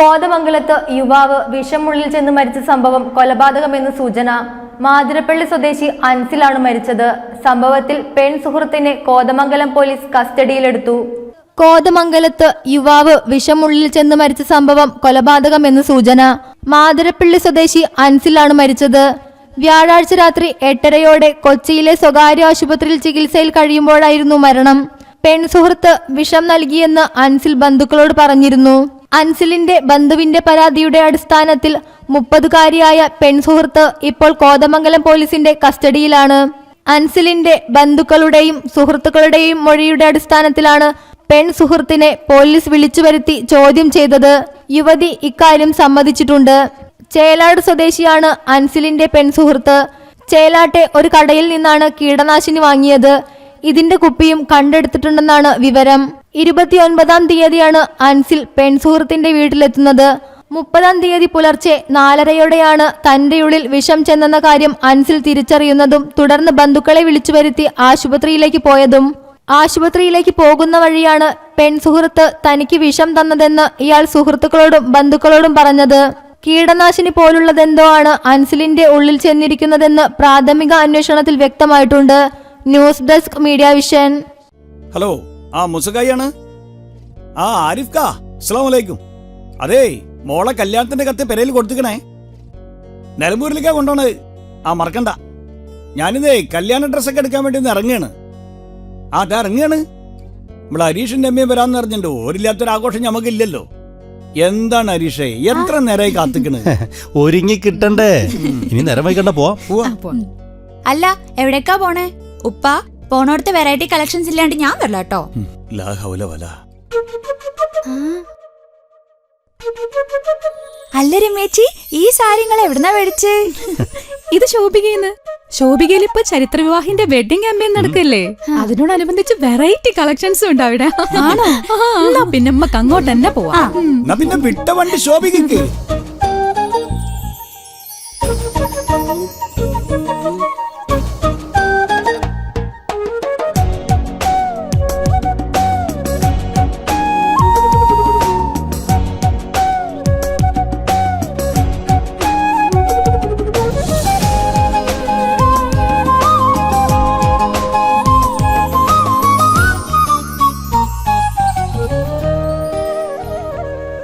കോതമംഗലത്ത് യുവാവ് വിഷമുള്ളിൽ ചെന്ന് മരിച്ച സംഭവം കൊലപാതകമെന്ന് സൂചന മാതിരപ്പള്ളി സ്വദേശി അൻസിലാണ് മരിച്ചത്. സംഭവത്തിൽ പെൺ സുഹൃത്തിനെ കോതമംഗലം പോലീസ് കസ്റ്റഡിയിലെടുത്തു. കോതമംഗലത്ത് യുവാവ് വിഷമുള്ളിൽ ചെന്ന് മരിച്ച സംഭവം കൊലപാതകമെന്ന് സൂചന മാതിരപ്പള്ളി സ്വദേശി അൻസിലാണ് മരിച്ചത്. വ്യാഴാഴ്ച രാത്രി എട്ടരയോടെ കൊച്ചിയിലെ സ്വകാര്യ ആശുപത്രിയിൽ ചികിത്സയിൽ കഴിയുമ്പോഴായിരുന്നു മരണം. പെൺ സുഹൃത്ത് വിഷം നൽകിയെന്ന് അൻസിൽ ബന്ധുക്കളോട് പറഞ്ഞിരുന്നു. അൻസിലിന്റെ ബന്ധുവിന്റെ പരാതിയുടെ അടിസ്ഥാനത്തിൽ മുപ്പതുകാരിയായ പെൺസുഹൃത്ത് ഇപ്പോൾ കോതമംഗലം പോലീസിന്റെ കസ്റ്റഡിയിലാണ്. അൻസിലിന്റെ ബന്ധുക്കളുടെയും സുഹൃത്തുക്കളുടെയും മൊഴിയുടെ അടിസ്ഥാനത്തിലാണ് പെൺ സുഹൃത്തിനെ പോലീസ് വിളിച്ചു വരുത്തി ചോദ്യം ചെയ്തത്. യുവതി ഇക്കാര്യം സമ്മതിച്ചിട്ടുണ്ട്. ചേലാട് സ്വദേശിയാണ് അൻസിലിന്റെ പെൺസുഹൃത്ത്. ചേലാട്ടെ ഒരു കടയിൽ നിന്നാണ് കീടനാശിനി വാങ്ങിയത്. ഇതിന്റെ കുപ്പിയും കണ്ടെടുത്തിട്ടുണ്ടെന്നാണ് വിവരം. ഇരുപത്തിയൊൻപതാം തീയതിയാണ് അൻസിൽ പെൺസുഹൃത്തിന്റെ വീട്ടിലെത്തുന്നത്. മുപ്പതാം തീയതി പുലർച്ചെ നാലരയോടെയാണ് തന്റെ ഉള്ളിൽ വിഷം ചെന്നെന്ന കാര്യം അൻസിൽ തിരിച്ചറിയുന്നതും തുടർന്ന് ബന്ധുക്കളെ വിളിച്ചു വരുത്തി ആശുപത്രിയിലേക്ക് പോയതും. ആശുപത്രിയിലേക്ക് പോകുന്ന വഴിയാണ് പെൺസുഹൃത്ത് തനിക്ക് വിഷം തന്നതെന്ന് ഇയാൾ സുഹൃത്തുക്കളോടും ബന്ധുക്കളോടും പറഞ്ഞത്. കീടനാശിനി പോലുള്ളതെന്തോ ആണ് അൻസിലിന്റെ ഉള്ളിൽ ചെന്നിരിക്കുന്നതെന്ന് പ്രാഥമിക അന്വേഷണത്തിൽ വ്യക്തമായിട്ടുണ്ട്. News desk media vision. Hello ആ മുസകായാണ് ആ ആരിഫ് കാ അസ്സലാമു അലൈക്കും അതേ മോളെ കല്യാണത്തിന്റെ കത്ത് പെരയിൽ കൊടുത്തിക്കണേ. നിലമ്പൂരിലേക്കാ കൊണ്ടുപോണത്. ആ മറക്കണ്ട. ഞാനിതേ കല്യാണ ഡ്രസ്സൊക്കെ എടുക്കാൻ വേണ്ടി ഒന്ന് ഇറങ്ങുകയാണ് ആ അതാ ഇറങ്ങുകയാണ് നമ്മളെ ഹരീഷിന്റെ അമ്മയും വരാന്ന് അറിഞ്ഞിട്ടുണ്ട് ഓരില്ലാത്തൊരാഘോഷം നമുക്കില്ലല്ലോ എന്താണ് ഹരീഷേ എത്ര നേരമായി കാത്തിക്കണ്? ഒരുങ്ങി കിട്ടണ്ടേ? ഇനി നേരം വൈകണ്ട പോവാം. പോവാ. അല്ല എവിടേക്കാ പോണേ? ഉപ്പ? പോണോടത്ത് വെറൈറ്റി കളക്ഷൻസ് ഇല്ലാണ്ട് ഞാൻ വരില്ല കേട്ടോ. ലാ ഹൗല വല. അല്ല രമേച്ചി ഈ സാരിങ്ങൾ എവിടുന്നാ മേടിച്ച്? ഇത് ശോഭികയെന്ന്. ശോഭികയിൽ ഇപ്പൊ ചരിത്ര വിവാഹിന്റെ വെഡിങ് ക്യാമ്പയിൻ നടക്കല്ലേ അതിനോടനുബന്ധിച്ച് വെറൈറ്റി കളക്ഷൻസ് ഉണ്ട് അവിടെ? ആണോ? പിന്നെ നമുക്ക് അങ്ങോട്ട് തന്നെ പോവാം. പിന്നെ വിട്ട വണ്ടി ശോഭിക്ക്